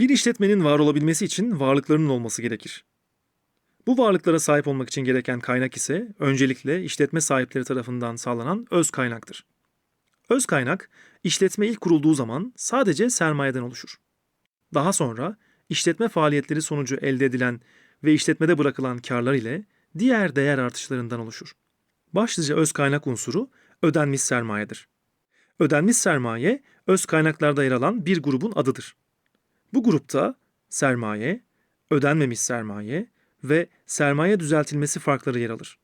Bir işletmenin var olabilmesi için varlıklarının olması gerekir. Bu varlıklara sahip olmak için gereken kaynak ise öncelikle işletme sahipleri tarafından sağlanan öz kaynaktır. Öz kaynak, işletme ilk kurulduğu zaman sadece sermayeden oluşur. Daha sonra işletme faaliyetleri sonucu elde edilen ve işletmede bırakılan karlar ile diğer değer artışlarından oluşur. Başlıca öz kaynak unsuru ödenmiş sermayedir. Ödenmiş sermaye, öz kaynaklarda yer alan bir grubun adıdır. Bu grupta sermaye, ödenmemiş sermaye ve sermaye düzeltilmesi farkları yer alır.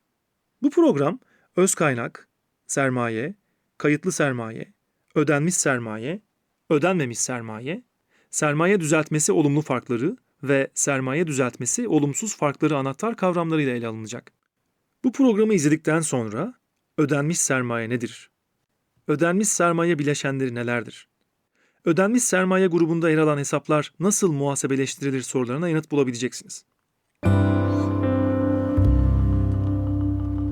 Bu program öz kaynak, sermaye, kayıtlı sermaye, ödenmiş sermaye, ödenmemiş sermaye, sermaye düzeltmesi olumlu farkları ve sermaye düzeltmesi olumsuz farkları anahtar kavramlarıyla ele alınacak. Bu programı izledikten sonra ödenmiş sermaye nedir? Ödenmiş sermaye bileşenleri nelerdir? Ödenmiş sermaye grubunda yer alan hesaplar nasıl muhasebeleştirilir sorularına yanıt bulabileceksiniz.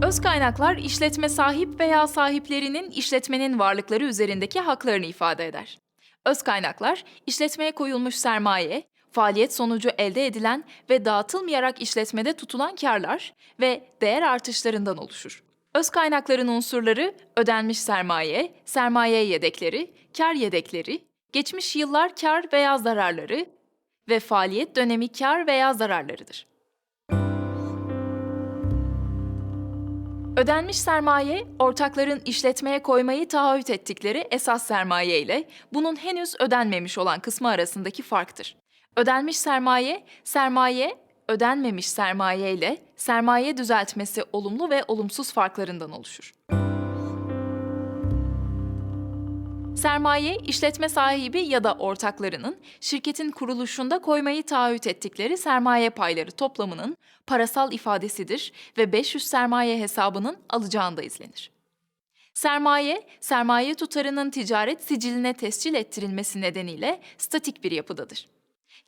Öz kaynaklar işletme sahip veya sahiplerinin işletmenin varlıkları üzerindeki haklarını ifade eder. Öz kaynaklar işletmeye koyulmuş sermaye, faaliyet sonucu elde edilen ve dağıtılmayarak işletmede tutulan karlar ve değer artışlarından oluşur. Öz kaynakların unsurları ödenmiş sermaye, sermaye yedekleri, kar yedekleri, geçmiş yıllar kar veya zararları ve faaliyet dönemi kar veya zararlarıdır. Ödenmiş sermaye, ortakların işletmeye koymayı taahhüt ettikleri esas sermaye ile bunun henüz ödenmemiş olan kısmı arasındaki farktır. Ödenmiş sermaye, sermaye, ödenmemiş sermaye ile sermaye düzeltmesi olumlu ve olumsuz farklarından oluşur. Sermaye, işletme sahibi ya da ortaklarının şirketin kuruluşunda koymayı taahhüt ettikleri sermaye payları toplamının parasal ifadesidir ve 500 sermaye hesabının alacağında izlenir. Sermaye, sermaye tutarının ticaret siciline tescil ettirilmesi nedeniyle statik bir yapıdadır.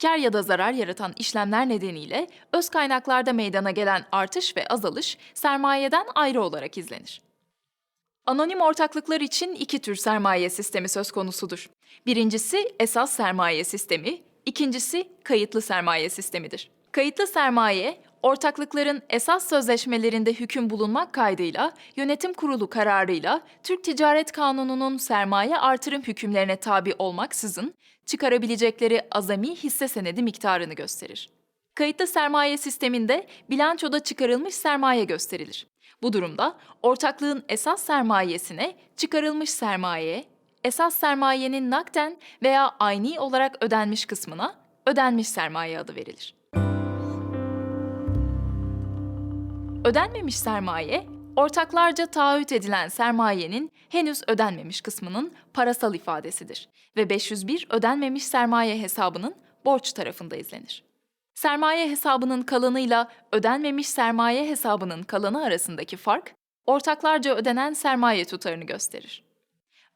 Kar ya da zarar yaratan işlemler nedeniyle öz kaynaklarda meydana gelen artış ve azalış sermayeden ayrı olarak izlenir. Anonim ortaklıklar için iki tür sermaye sistemi söz konusudur. Birincisi esas sermaye sistemi, ikincisi kayıtlı sermaye sistemidir. Kayıtlı sermaye, ortaklıkların esas sözleşmelerinde hüküm bulunmak kaydıyla yönetim kurulu kararıyla Türk Ticaret Kanunu'nun sermaye artırım hükümlerine tabi olmaksızın çıkarabilecekleri azami hisse senedi miktarını gösterir. Kayıtlı sermaye sisteminde bilançoda çıkarılmış sermaye gösterilir. Bu durumda ortaklığın esas sermayesine çıkarılmış sermaye, esas sermayenin nakden veya ayni olarak ödenmiş kısmına ödenmiş sermaye adı verilir. Ödenmemiş sermaye, ortaklarca taahhüt edilen sermayenin henüz ödenmemiş kısmının parasal ifadesidir ve 501 ödenmemiş sermaye hesabının borç tarafında izlenir. Sermaye hesabının kalanıyla ödenmemiş sermaye hesabının kalanı arasındaki fark, ortaklarca ödenen sermaye tutarını gösterir.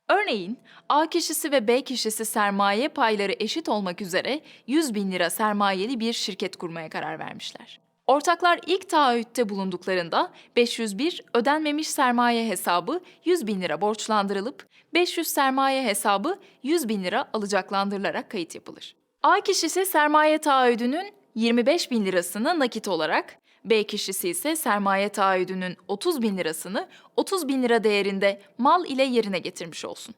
Örneğin A kişisi ve B kişisi sermaye payları eşit olmak üzere 100 bin lira sermayeli bir şirket kurmaya karar vermişler. Ortaklar ilk taahhütte bulunduklarında 501 ödenmemiş sermaye hesabı 100 bin lira borçlandırılıp 500 sermaye hesabı 100 bin lira alacaklandırılarak kayıt yapılır. A kişisi sermaye taahhüdünün 25 bin lirasını nakit olarak, B kişisi ise sermaye taahhüdünün 30 bin lirasını 30 bin lira değerinde mal ile yerine getirmiş olsun.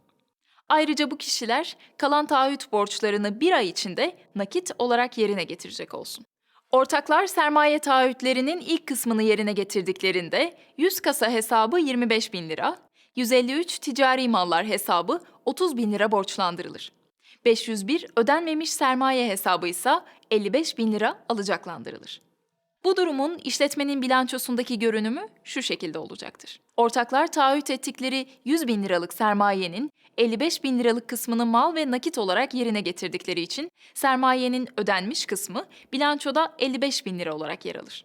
Ayrıca bu kişiler kalan taahhüt borçlarını bir ay içinde nakit olarak yerine getirecek olsun. Ortaklar sermaye taahhütlerinin ilk kısmını yerine getirdiklerinde 100 kasa hesabı 25 bin lira, 153 ticari mallar hesabı 30 bin lira borçlandırılır. 501 ödenmemiş sermaye hesabı ise 55 bin lira alacaklandırılır. Bu durumun işletmenin bilançosundaki görünümü şu şekilde olacaktır. Ortaklar taahhüt ettikleri 100 bin liralık sermayenin 55 bin liralık kısmını mal ve nakit olarak yerine getirdikleri için sermayenin ödenmiş kısmı bilançoda 55 bin lira olarak yer alır.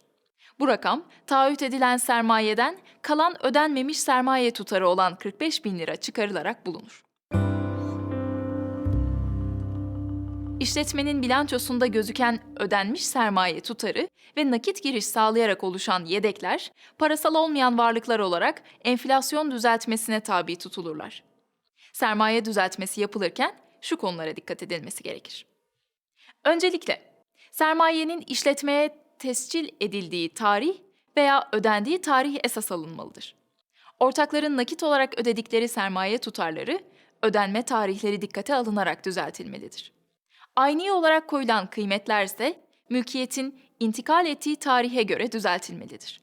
Bu rakam taahhüt edilen sermayeden kalan ödenmemiş sermaye tutarı olan 45 bin lira çıkarılarak bulunur. İşletmenin bilançosunda gözüken ödenmiş sermaye tutarı ve nakit giriş sağlayarak oluşan yedekler, parasal olmayan varlıklar olarak enflasyon düzeltmesine tabi tutulurlar. Sermaye düzeltmesi yapılırken şu konulara dikkat edilmesi gerekir. Öncelikle sermayenin işletmeye tescil edildiği tarih veya ödendiği tarih esas alınmalıdır. Ortakların nakit olarak ödedikleri sermaye tutarları ödenme tarihleri dikkate alınarak düzeltilmelidir. Aynı olarak koyulan kıymetler ise mülkiyetin intikal ettiği tarihe göre düzeltilmelidir.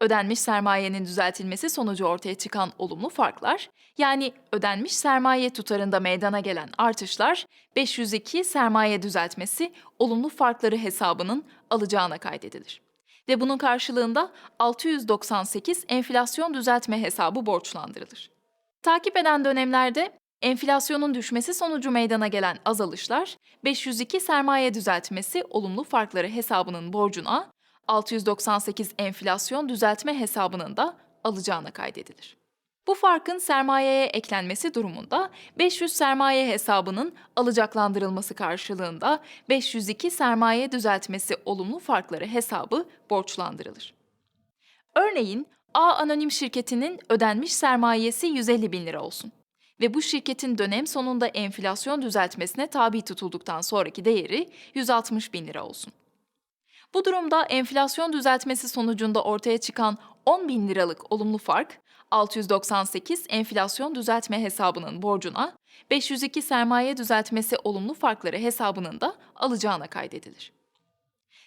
Ödenmiş sermayenin düzeltilmesi sonucu ortaya çıkan olumlu farklar, yani ödenmiş sermaye tutarında meydana gelen artışlar 502 sermaye düzeltmesi olumlu farkları hesabının alacağına kaydedilir. Ve bunun karşılığında 698 enflasyon düzeltme hesabı borçlandırılır. Takip eden dönemlerde enflasyonun düşmesi sonucu meydana gelen azalışlar 502 sermaye düzeltmesi olumlu farkları hesabının borcuna 698 enflasyon düzeltme hesabının da alacağına kaydedilir. Bu farkın sermayeye eklenmesi durumunda 500 sermaye hesabının alacaklandırılması karşılığında 502 sermaye düzeltmesi olumlu farkları hesabı borçlandırılır. Örneğin A anonim şirketinin ödenmiş sermayesi 150 bin lira olsun ve bu şirketin dönem sonunda enflasyon düzeltmesine tabi tutulduktan sonraki değeri 160 bin lira olsun. Bu durumda enflasyon düzeltmesi sonucunda ortaya çıkan 10 bin liralık olumlu fark, 698 enflasyon düzeltme hesabının borcuna, 502 sermaye düzeltmesi olumlu farkları hesabının da alacağına kaydedilir.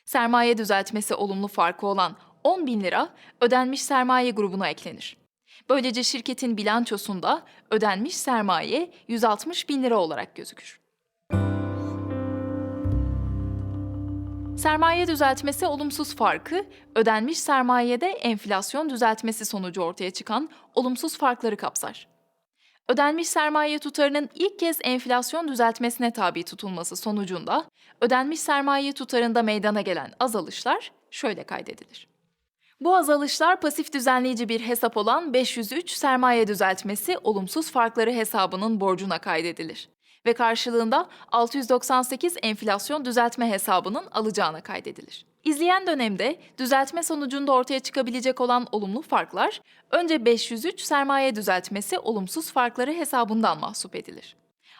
Sermaye düzeltmesi olumlu farkı olan 10 bin lira ödenmiş sermaye grubuna eklenir. Böylece şirketin bilançosunda ödenmiş sermaye 160 bin lira olarak gözükür. Sermaye düzeltmesi olumsuz farkı, ödenmiş sermayede enflasyon düzeltmesi sonucu ortaya çıkan olumsuz farkları kapsar. Ödenmiş sermaye tutarının ilk kez enflasyon düzeltmesine tabi tutulması sonucunda ödenmiş sermaye tutarında meydana gelen azalışlar şöyle kaydedilir. Bu azalışlar pasif düzenleyici bir hesap olan 503 sermaye düzeltmesi olumsuz farkları hesabının borcuna kaydedilir ve karşılığında 698 enflasyon düzeltme hesabının alacağına kaydedilir. İzleyen dönemde düzeltme sonucunda ortaya çıkabilecek olan olumlu farklar önce 503 sermaye düzeltmesi olumsuz farkları hesabından mahsup edilir.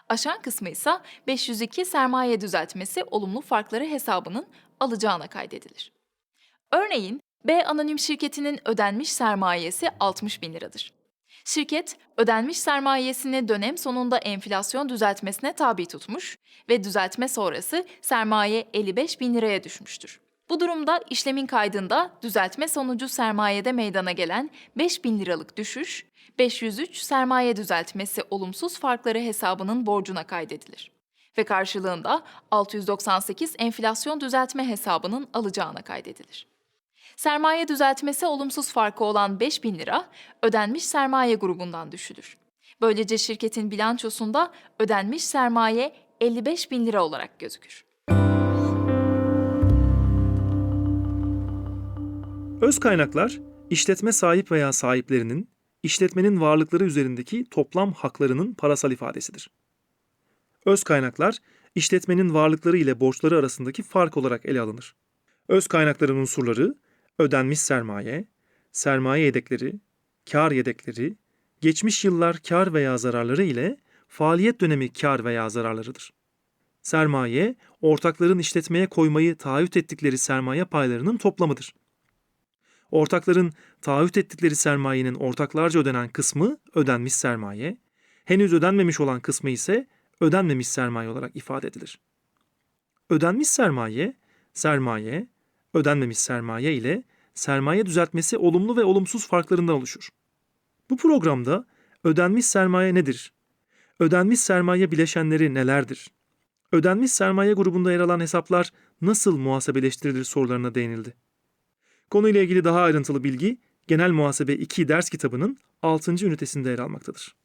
Aşan kısmı ise 502 sermaye düzeltmesi olumlu farkları hesabının alacağına kaydedilir. Örneğin B anonim şirketinin ödenmiş sermayesi 60 bin liradır. Şirket, ödenmiş sermayesini dönem sonunda enflasyon düzeltmesine tabi tutmuş ve düzeltme sonrası sermaye 55 bin liraya düşmüştür. Bu durumda işlemin kaydında düzeltme sonucu sermayede meydana gelen 5 bin liralık düşüş, 503 sermaye düzeltmesi olumsuz farkları hesabının borcuna kaydedilir ve karşılığında 698 enflasyon düzeltme hesabının alacağına kaydedilir. Sermaye düzeltmesi olumsuz farkı olan 5 bin lira ödenmiş sermaye grubundan düşülür. Böylece şirketin bilançosunda ödenmiş sermaye 55 bin lira olarak gözükür. Öz kaynaklar, işletme sahip veya sahiplerinin işletmenin varlıkları üzerindeki toplam haklarının parasal ifadesidir. Öz kaynaklar, işletmenin varlıkları ile borçları arasındaki fark olarak ele alınır. Öz kaynakların unsurları, ödenmiş sermaye, sermaye yedekleri, kar yedekleri, geçmiş yıllar kar veya zararları ile faaliyet dönemi kar veya zararlarıdır. Sermaye, ortakların işletmeye koymayı taahhüt ettikleri sermaye paylarının toplamıdır. Ortakların taahhüt ettikleri sermayenin ortaklarca ödenen kısmı ödenmiş sermaye, henüz ödenmemiş olan kısmı ise ödenmemiş sermaye olarak ifade edilir. Ödenmiş sermaye, sermaye, ödenmemiş sermaye ile sermaye düzeltmesi olumlu ve olumsuz farklarından oluşur. Bu programda ödenmiş sermaye nedir? Ödenmiş sermaye bileşenleri nelerdir? Ödenmiş sermaye grubunda yer alan hesaplar nasıl muhasebeleştirilir sorularına değinildi. Konuyla ilgili daha ayrıntılı bilgi Genel Muhasebe 2 ders kitabının 6. ünitesinde yer almaktadır.